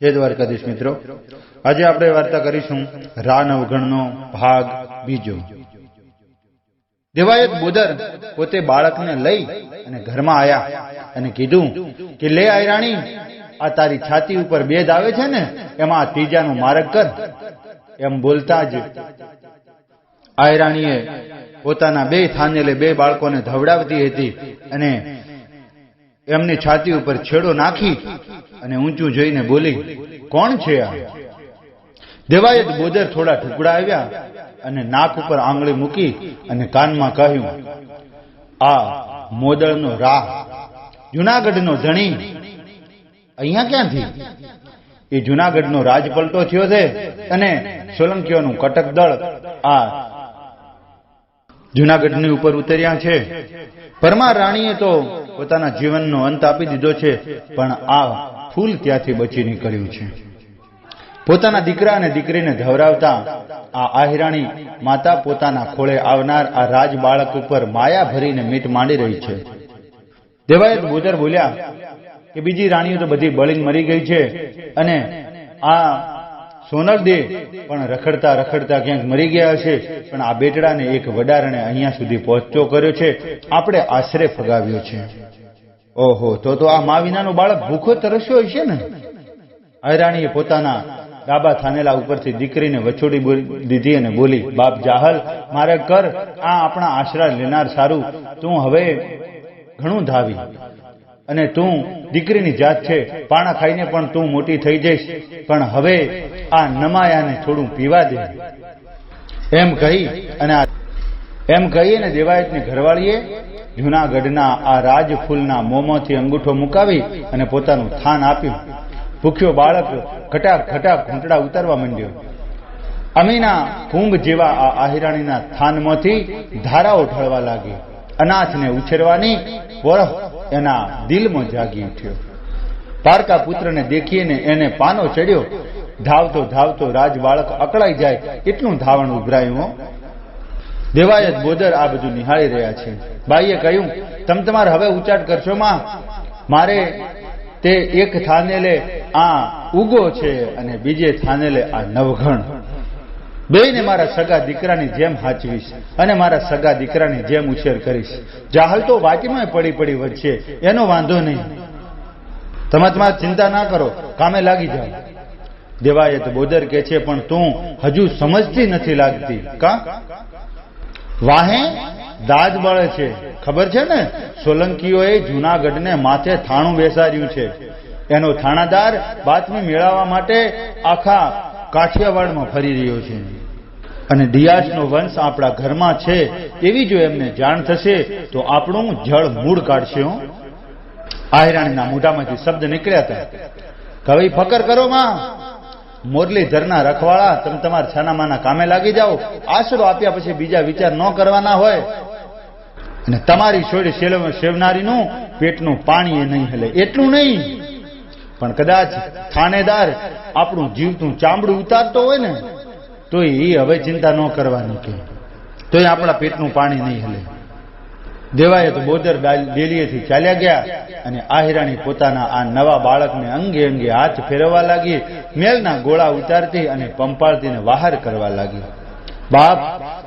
જય દ્વારકાધીશ મિત્રો. આજે આપણે વાર્તા કરીશું રા નવગણનો ભાગ બીજો. દેવાયત બોદર પોતે બાળકને લઈ અને ઘરમાં આયા અને કીધું કે, લે આયરાણી, આ તારી છાતી ઉપર બેદ આવે છે ને, એમાં આ ત્રીજાનું માર્ગ કર. એમ બોલતા જ આયરાણીએ પોતાના બે થાનેલે બે બાળકોને ધવડાવતી હતી અને એમની છાતી ઉપર છેડો નાખી અને ઊંચું જોઈને બોલી, કોણ છે આ? દેવાએ બોદર થોડા ટુકડા આવ્યા અને નાક ઉપર આંગળી મૂકી અને કાનમાં કહ્યું, આ મોદળનો રાહ, જુનાગઢનો ધણી અહીંયા ક્યાંથી? એ જુનાગઢનો રાજપલટો થયો છે અને સોલંકીઓનું કટક દળ આ જુનાગઢની ઉપર ઉતર્યા છે. પરમાર રાણીએ તો પોતાના જીવનનો અંત આપી દીધો છે, પણ આ ફૂલ ત્યાંથી બચી નીકળ્યું છે. પોતાના દીકરા અને દીકરીને ધવરાવતા આ આહિરાણી માતા પોતાના ખોળે આવનાર આ રાજ બાળક ઉપર માયા ભરીને મીટ માંડી રહી છે. દેવાયત બોદર બોલ્યા કે બીજી રાણીઓ તો બધી બળીને મરી ગઈ છે અને આ સોનલ દે પણ રખડતા રખડતા ક્યાંક મરી ગયા હશે, પણ આ બેટડાને એક વડારણે અહીંયા સુધી પહોંચતો કર્યો છે. આપણે આશરે ફગાવ્યો છે. ઓહો, તો તો આ મા વિનાનો બાળક ભૂખો તરસ્યો હશે ને? હૈરાણીએ પોતાના ડાબા થાનેલા ઉપરથી દીકરીને વછોડી દીધી અને બોલી, બાપ જાહલ, મારે કર, આ આપણા આશરા લેનાર સારું, તું હવે ઘણું ધાવી. અને તું દીકરીની જાત છે, પાણા ખાઈને પણ તું મોટી થઈ જઈશ, પણ હવે આ નમાયાને થોડું પીવા દે. એમ કહી અને એમ એમ કહીને દેવાયતની ઘરવાળીએ જૂનાગઢના આ રાજફૂલના મોંમાંથી અંગૂઠો મુકાવી અને પોતાનું થાન આપ્યું. ભૂખ્યો બાળક ખટાક ખટાક ઘૂંટડા ઉતારવા માંડ્યો. અમીના કુંભ જેવા આ આહિરાણીના થાનમાંથી ધારાઓ ઢળવા લાગી. અનાથને ઉછેરવાની પોરખ એના દિલમાં જાગી ઉઠ્યો. પારકા પુત્રને દેખીને એને પાનો ચડ્યો. ધાવતો ધાવતો રાજ બાળક અકળાઈ જાય એટલું ધાવણ ઉભરાયું. દેવાયત બોદર આ બધું નિહાળી રહ્યા છે. બાઈએ કહ્યું, તમ તમારે હવે ઉચાટ કરશો માં? મારે તે એક થાનેલે આ ઉગો છે અને બીજે થાનેલે આ નવઘણ. બેને મારા સગા દીકરાની જેમ હાચવીશ અને મારા સગા દીકરાની જેમ ઉછેર કરીશ. જાહલ તો વાટીમાં પડી પડી વધશે, એનો વાંધો નહીં. તમે તમારે ચિંતા ના કરો, કામે લાગી જાઓ. દેવાયત બોદર કે છે, પણ તું હજુ સમજતી નથી લાગતી. કા? વાહે દાજ મળે છે. ખબર છે ને? સોલંકીઓએ જૂનાગઢને માથે થાણું બેસાડ્યું છે. એનો થાણાદાર બાતમી મેળવવા માટે આખા કાઠિયાવાડમાં ફરી રહ્યો છે. અને ડિયાસનો વંશ આપણા ઘરમાં છે એવી જો એમને જાણ થશે, તો આપણું જળ મૂળ કાઢશે હો. આહિરાણીના મોઢામાંથી શબ્દ નીકળ્યા હતા. કવિ, ફકર કરો માં. મોરલીધરના રખવાળા, તમે તમારા છાનામાના કામે લાગી જાઓ. આશરો આપ્યા પછી બીજા વિચાર ન કરવાના હોય. અને તમારી છોડી સેવ- સેવનારીનું પેટનું પાણી એ નહીં હલે. એટલું નહીં. પણ કદાચ થાનેદાર આપણું જીવતું ચામડું ઉતારતો હોય ને, તો એ હવે ચિંતા ન કરવાની કે, તોય આપણા પેટનું પાણી નહીં હલે. દેવાએ તો બોદર ડેલીએથી ચાલ્યા ગયા અને આહિરાણી પોતાના આ નવા બાળકને અંગે અંગે હાથ ફેરવવા લાગી, મેલના ગોળા ઉતારતી અને પંપાળતીને બહાર કરવા લાગી. બાપ,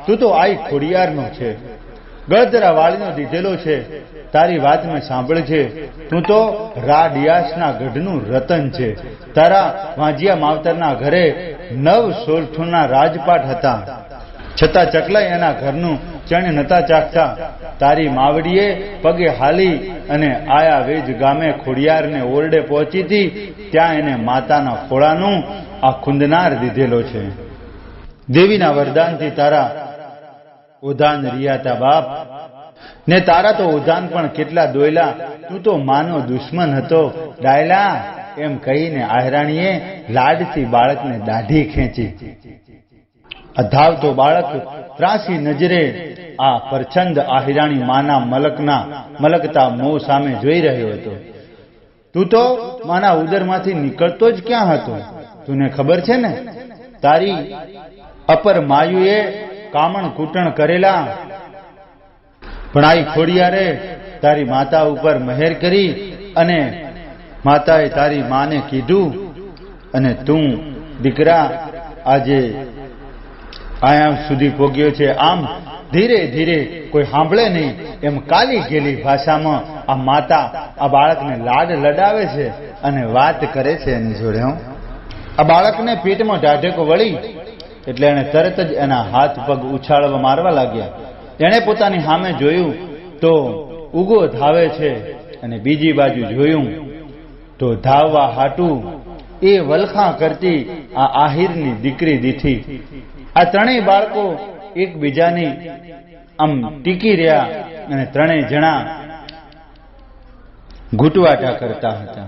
તું તો આઈ ખોડિયારનો છે. ગળદરા વાળીનો દીધેલો છે. તારી વાત મેં સાંભળી છે તું તો રાડિયાસના ગઢનું રતન છે. તારા વાંજિયા માવતરના ઘરે નવ સોરઠુના રાજપાટ હતા. છતાં ચકલાઈ એના ઘરનું ચણ નતા ચાખતા. તારી માવડીએ પગે હાલી અને આયા વેજ ગામે ખોડિયારને ઓરડે પહોંચી ત્યાં એને માતાના ખોળાનું આ ખુંદનાર દીધેલો છે. દેવીના વરદાનથી તારા ઉધાન રિયાતા બાપ. ને તારા તો ઉધાન પણ કેટલા દોયલા. તું તો માનો દુશ્મન હતો. ડાયલા, એમ કહીને આહરાણીએ લાડથી બાળકને દાઢી ખેંચી. અધાવતો બાળક ત્રાસી નજરે આ પરછંદ આહિરાણી માના મલકના મલકતા મોં સામે જોઈ રહ્યો હતો. તું તો માના ઉદરમાંથી નીકળતો જ ક્યાં હતો? તને ખબર છે ને? તારી અપર માયુએ કામણ કૂટણ કરેલા. પણ આઈ ખોડિયારે તારી માતા ઉપર મહેર કરી અને માતાએ તારી માને કીધું અને તું દીકરા આજે આયા સુધી પોગ્યો છે. આમ ધીરે ધીરે કોઈ સાંભળે નહીં. એમ કાલી ગેલી ભાષામાં આ માતા આ બાળકને લાડ લડાવે છે અને વાત કરે છે એની જોડે, હું. આ બાળકને પેટમાં ઢાઢેકો વળી એટલે એણે તરત જ એના હાથ પગ ઉછાળવા મારવા લાગ્યા. એણે પોતાની સામે જોયું તો ઉગો ધાવે છે અને બીજી બાજુ જોયું તો ધાવવા હાટું એ વલખા કરતી આ આહિરની દીકરી દીઠી. આ ત્રણેય બાળકો એકબીજાની આમ ટીકી રહ્યા અને ત્રણેય જણા ઘૂંટવાટા કરતા હતા.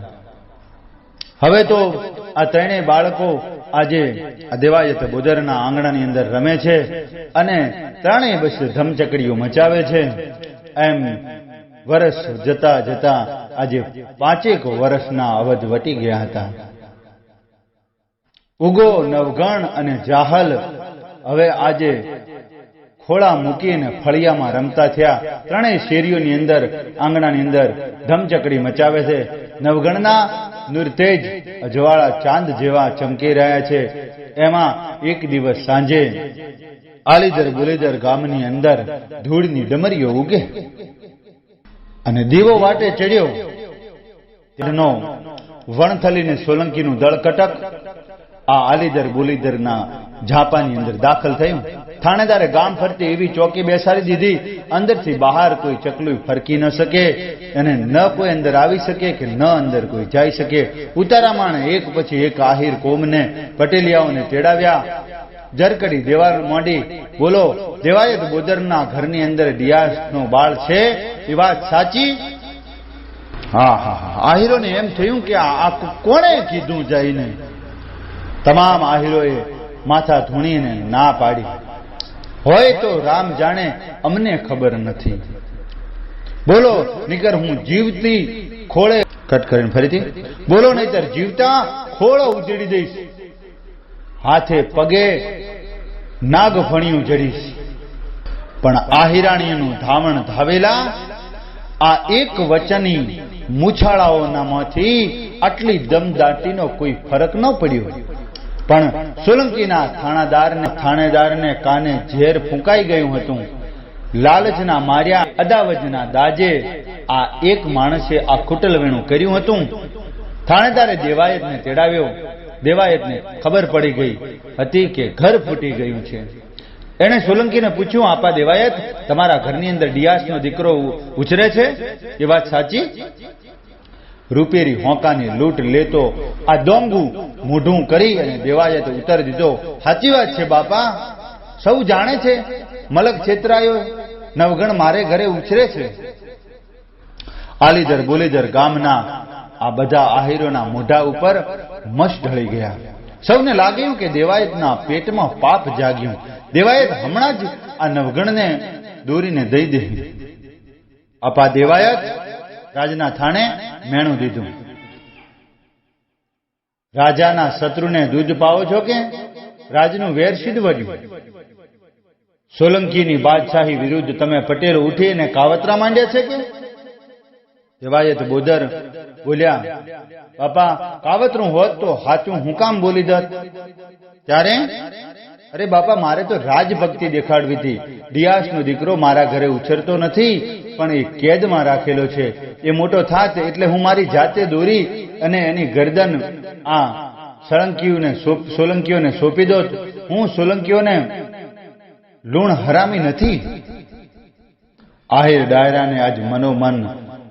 હવે તો આ ત્રણેય બાળકો આજે દેવાયત બોદરના આંગણાની અંદર રમે છે અને ત્રણેય બસ ધમચકડીઓ મચાવે છે. એમ વર્ષ જતા જતા આજે પાંચેક વર્ષના અવધ વટી ગયા હતા. ઉગો નવગણ અને જાહલ હવે આજે ખોળા મૂકીને ફળિયામાં રમતા થયા. ત્રણેય શેરીઓની અંદર, આંગણાની અંદર ધમચકડી મચાવે છે. નવગણના નુરતેજ અજવાળા ચાંદ જેવા ચમકી રહ્યા છે. એમાં એક દિવસ સાંજે આલીદર બુલીદર ગામની અંદર ધૂળની ડમરીઓ ઉગે. અને દીવો વાટે ચડ્યો. તેનો વણથલીને સોલંકીનું દળ કટક આ આલીધર બોલીદરના ઝાપાની અંદર દાખલ થયું. થાણેદારે ગામ ફરતી એવી ચોકી બેસાડી દીધી. અંદરથી બહાર કોઈ ચકલું ફરકી ન શકે અને ન કોઈ અંદર આવી શકે કે ન અંદર કોઈ જઈ શકે. ઉતારામાં એક પછી એક આહિર કોમને પટેલિયાઓને તેડાવ્યા. જરકડી દેવાર માંડી. બોલો, દેવાયત બોદરના ઘરની અંદર ડિયાસનો બાળ છે? એ વાત સાચી? હા હા હા. આહિરોને એમ થયું કે આ કોણે કીધું જઈને? તમામ આહિરોએ માથા ધૂણીને ના પાડી. હોય તો રામ જાણે અમને ખબર નથી. બોલો, નીકર હું જીવતી ખોળે કટ કરીને ફરીથી. બોલો, નહીતર જીવતા ખોળો ઉજડી દઈશ. હાથે પગે નાગ ફણી ઉજડીશ પણ આહિરાણીનું ધાવણ ધાવેલા આ એક વચની મૂછાળાઓનામાંથી આટલી દમદાટીનો કોઈ ફરક ન પડ્યો. પણ સોલંકીના થાણાદારને, થાણેદારને કાને ઝેર ફૂંકાઈ ગયું હતું. લાલચના માર્યા અદાવજના દાજે આ એક માણસે આ ખૂટલવેણું કર્યું હતું. થાણેદારે દેવાયતને તેડાવ્યો. દેવાયતને ખબર પડી ગઈ હતી કે ઘર ફૂટી ગયું છે. એણે સોલંકીને પૂછ્યું, આપા દેવાયત, તમારા ઘરની અંદર ડિયાસનો દીકરો ઉછરે છે? એ વાત સાચી. રૂપેરી હોંકાની લૂંટ લેતો આ ડોંગુ મોઢું કરી અને દેવાએ તો ઉતર દીધો. સાચી વાત છે બાપા. સૌ જાણે છે. મલક છેતરાયો. નવગણ મારે ઘરે ઉછરે છે. આલીધર બોલીદર ગામના આ બધા આહિરોના મોઢા ઉપર મશ ઢળી ગયા. સૌને લાગ્યું કે દેવાયતના પેટમાં પાપ જાગ્યું. દેવાયત હમણાં જ આ નવગણને દોરીને દઈ દે. આપા દેવાયત રાજના થાણે મેણું દીધું. રાજાના શત્રુને દૂધ પાવો છો કે? રાજનું વેર સિદ્ધવર્યું. સોલંકીની બાદશાહી વિરુદ્ધ તમે પટેલ ઉઠીને કાવતરા માંડ્યા છે કે? દેવાયત બોદર બોલ્યા, બાપા, કાવતરું હોત તો હાચું હું કામ બોલી દત. ત્યારે અરે બાપા, મારે તો રાજભક્તિ દેખાડવી હતી. ડિયાસનો દીકરો મારા ઘરે ઉછરતો નથી, પણ એ કેદમાં રાખેલો છે. એ મોટો થાત એટલે હું મારી જાતે દોરી અને એની ગરદન આ સળંકીઓને સોલંકીઓને સોંપી દો હું સોલંકીઓને લૂણ હરામી નથી. આહિર ડાયરાને આજ મનોમન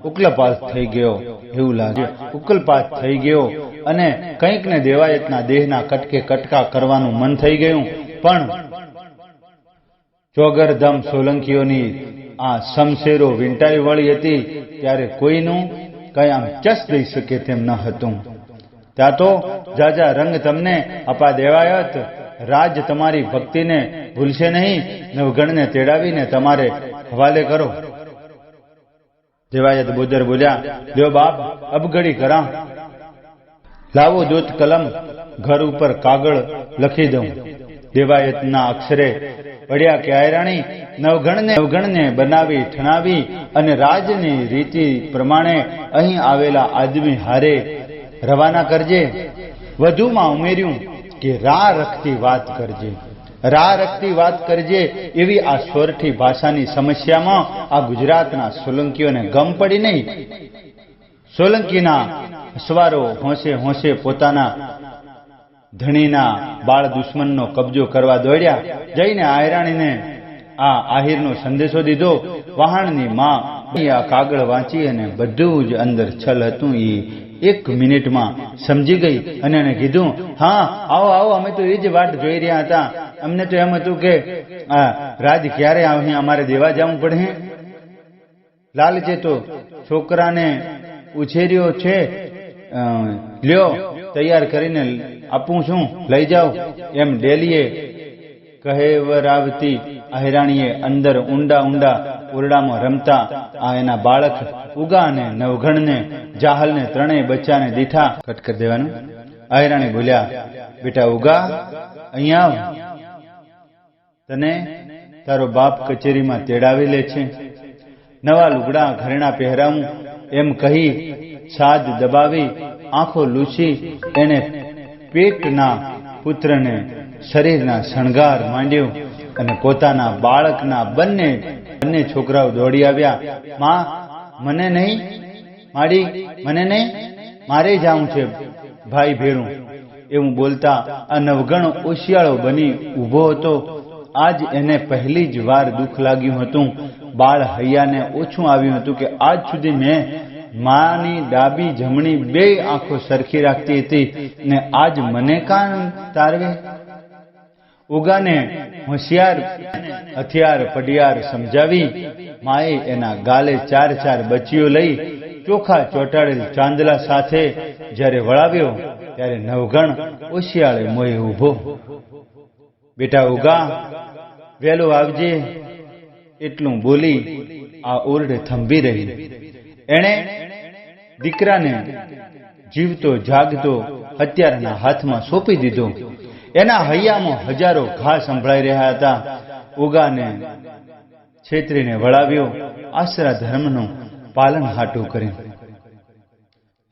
ઉકલપાત થઈ ગયો એવું લાગે. ઉકલપાત થઈ ગયો અને કંઈક ને દેવાયતના દેહના કટકે કટકા કરવાનું મન થઈ ગયું. પણ ચોગરધમ સોલંકીઓની આ શમશેરો વીંટાઈ વળી હતી, ત્યારે કોઈનું કઈ આમ ચસ દઈ શકે તેમ ન હતું. ત્યાં તો જાજા રંગ તમને અપા દેવાયત રાજ તમારી ભક્તિને ભૂલશે નહીં, નવગણને તેડાવીને તમારે હવાલે કરો. દેવાયત બુદર બોલ્યા જો બાપ અબગડી કરા. લાવો દૂત કલમ, ઘર ઉપર કાગળ લખી દઉં. દેવાયતના અક્ષરે પડ્યા કે આયરાણી નવગણને નવગણને બનાવી ઠણાવી અને રાજની રીતિ પ્રમાણે અહીં આવેલા આદમી હારે રવાના કરજે. વધુમાં ઉમેર્યું કે રા રખતી વાત કરજે. રા રખતી વાત કરજે એવી આ સ્વરઠી ભાષાની સમસ્યામાં આ ગુજરાતના સોલંકીઓને ગમ પડી નહીં. સોલંકીના સવારો હોંશે હોંશે પોતાના ધણીના બાળ દુશ્મનનો કબજો કરવા દોડ્યા. જઈને આયરાણીને આ આહિરનો સંદેશો દીધો. વહાણની માં કાગળ વાંચી અને બધું જ અંદર છલ હતું. એ એક મિનિટમાં સમજી ગઈ અને એને કીધું, હા, આવો આવો, અમે તો એ જ વાટ જોઈ રહ્યા હતા. અમને તો એમ હતું કે રાજ ક્યારે આવે અમારે દેવા જવું પડે. લાલચે તો છોકરાને ઉછેર્યો છે લ્યો, તૈયાર કરીને આપું છું? લઈ જાઓ. એમ ડેલીએ કહેવરાવતી અહેરાણીએ અંદર ઊંડા ઊંડા ઓરડામાં રમતા આ એના બાળક ઉગા અને નવઘણને, જાહલને, ત્રણેય બચ્ચાને દીઠા. કટ કરી દેવાનું. અહેરાણી બોલ્યા, બેટા ઉગા અહીંયા તને તારો બાપ કચેરીમાં તેડાવી લે છે. નવા લુગડા ઘરેણા પહેરાવું. એમ કહી સાદ દબાવી, આંખો લૂછી, એને પેટના પુત્રને શરીરના શણગાર માંડ્યો અને પોતાના બાળકના બંને બંને છોકરાઓ દોડી આવ્યા. માં, મને નહીં મારી મને નહીં, મારે જાવું છે, ભાઈ ભેરું. એવું બોલતા આ નવગણ ઓશિયાળો બની ઊભો હતો. આજ એને પહેલી જ વાર દુઃખ લાગ્યું હતું. બાળ હૈયાને ઓછું આવ્યું હતું કે આજ સુધી મેં માની ડાબી જમણી બે આંખો સરખી રાખતી હતી ને આજ મને કાન તારવે? ઉગાને હોશિયાર, હથિયાર, પડિયાર સમજાવી માએ એના ગાલે ચાર ચાર બચીઓ લઈ ચોખા ચોટાડેલ ચાંદલા સાથે જ્યારે વળાવ્યો ત્યારે નવગણ ઓશિયાળે મોએ ઊભો. બેટા ઉગા વેલો આવજે. એટલું બોલી આ ઓરડે થંભી રહી. એણે દીકરાને જીવતો, જાગતો હત્યારના હાથમાં સોંપી દીધો. એના હૈયામાં હજારો ઘા સંભળાઈ રહ્યા હતા. ઉગાને છેતરીને વળાવ્યો, આશરા ધર્મનું પાલન હાટું કર્યું.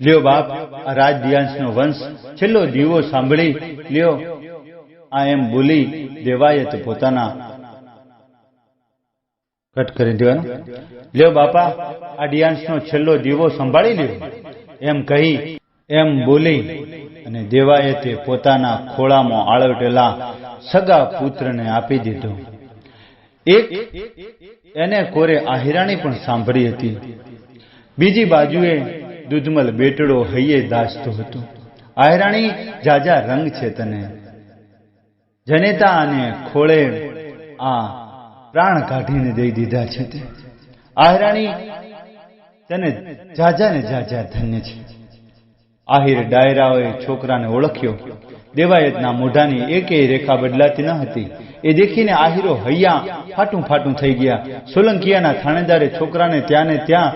લ્યો બાપ, આ રાજદિયાંશનો વંશ છેલ્લો દીવો સાંભળી, લ્યો. આ એમ બોલી દેવાયત પોતાના કટ કરી દેવાનું. લ્યો બાપા, આ ડિયાંશનો છેલ્લો દીવો સંભાળી લ્યો. એમ કહી, એમ બોલી અને દેવાએ તે પોતાના ખોળામાં આળવટેલા સગા પુત્રને આપી દીધો. એક એને કોરે આહિરાણી પણ સાંભળી હતી. બીજી બાજુએ દૂધમલ બેટડો હૈયે દાસતો હતો. આહિરાણી, જાજા રંગ છે તને. જનેતા અને ખોળે આ પ્રાણ કાઢીને દઈ દીધા છે તે. આહિરાણી તને જાજા ને જાજા ધન્ય છે. આહિર ડાયરાઓએ છોકરાને ઓળખ્યો. દેવાયતના મોઢાની એકેય રેખા બદલાતી ન હતી. એ દેખીને આહિરો હૈયા ફાટું ફાટું થઈ ગયા. સોલંકિયાના થાણેદારે છોકરાને ત્યાં ને ત્યાં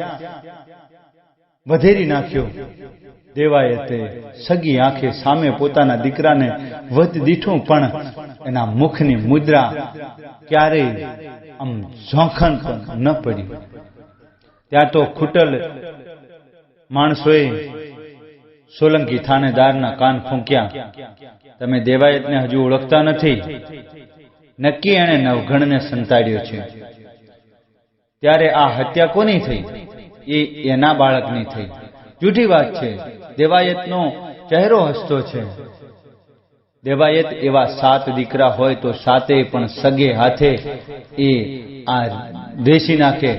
વધેરી નાખ્યો. દેવાયતે સગી આંખે સામે પોતાના દીકરાને વધ દીઠું પણ એના મુખની મુદ્રા ક્યારેય આમ ઝોંખણ પણ ન પડી. ત્યાં તો ખૂટલ માણસોએ સોલંકી થાનેદારના કાન ફૂંક્યા. તમે દેવાયતને હજુ ઓળખતા નથી. નક્કી એણે નવઘણને સંતાડ્યો છે. ત્યારે આ હત્યા કોની થઈ? એ એના બાળકની થઈ. જૂઠી વાત છે. દેવાયતનો ચહેરો હસતો છે. દેવાયત એવા સાત દીકરા હોય તો સાતે પણ સગે હાથે એ આ દેશી નાખે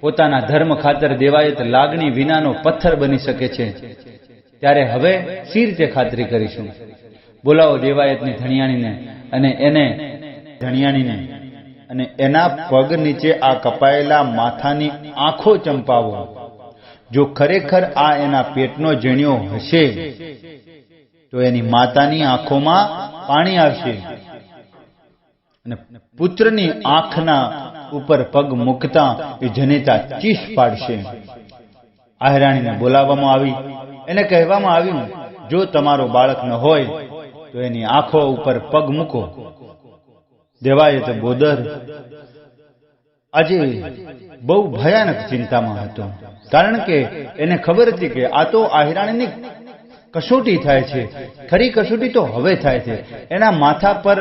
પોતાના ધર્મ ખાતર દેવાયત લાગણી વિનાનો પથ્થર બની શકે છે. ત્યારે હવે સી રીતે ખાતરી કરીશું. બોલાવો દેવાયતની ધણિયાણીને અને એને ધણિયાણીને અને એના પગ નીચે આ કપાયેલા માથાની આંખો ચંપાવો. જો ખરેખર આ એના પેટનો જણ્યો હશે, તો એની માતાની આંખોમાં પાણી આવશે. અને પુત્રની આંખના ઉપર પગ મૂકતા એ જનેતા ચીસ પાડશે. આહેરાણીને બોલાવવામાં આવી. એને કહેવામાં આવ્યું, જો તમારો બાળક ન હોય, તો એની આંખો ઉપર પગ મૂકો. દેવાય તો બોદર આજે બહુ ભયાનક ચિંતામાં હતો. કારણ કે એને ખબર હતી કે આ તો આહિરાણીની કસોટી થાય છે. ખરી કસોટી તો હવે થાય છે. એના માથા પર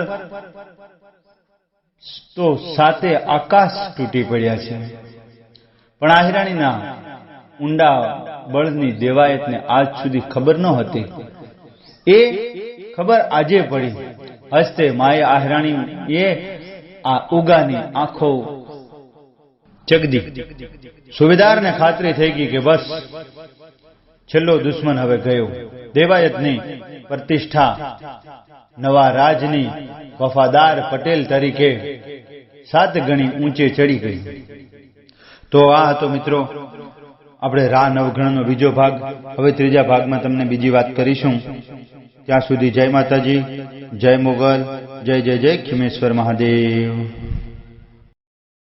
તો સાતે આકાશ તૂટી પડ્યા છે. પણ આહિરાણીના ઊંડા બળની દેવાયતને આજ સુધી ખબર ન હતી. એ ખબર આજે પડી. હસ્તે માએ આહિરાણી એ આ ઉગાની આંખો ચગદી સુબેદારને ખાતરી થઈ ગઈ કે બસ, છેલ્લો દુશ્મન હવે ગયો. દેવાયતની પ્રતિષ્ઠા. નવા રાજની વફાદાર પટેલ તરીકે સાત ગણી ઊંચે ચડી ગઈ. તો આ હતો મિત્રો, આપણે રા નવગણનો બીજો ભાગ. હવે ત્રીજા ભાગમાં તમને બીજી વાત કરીશું. ત્યાં સુધી જય માતાજી, જય મુગલ, જય જય જય ખિમેશ્વર મહાદેવ.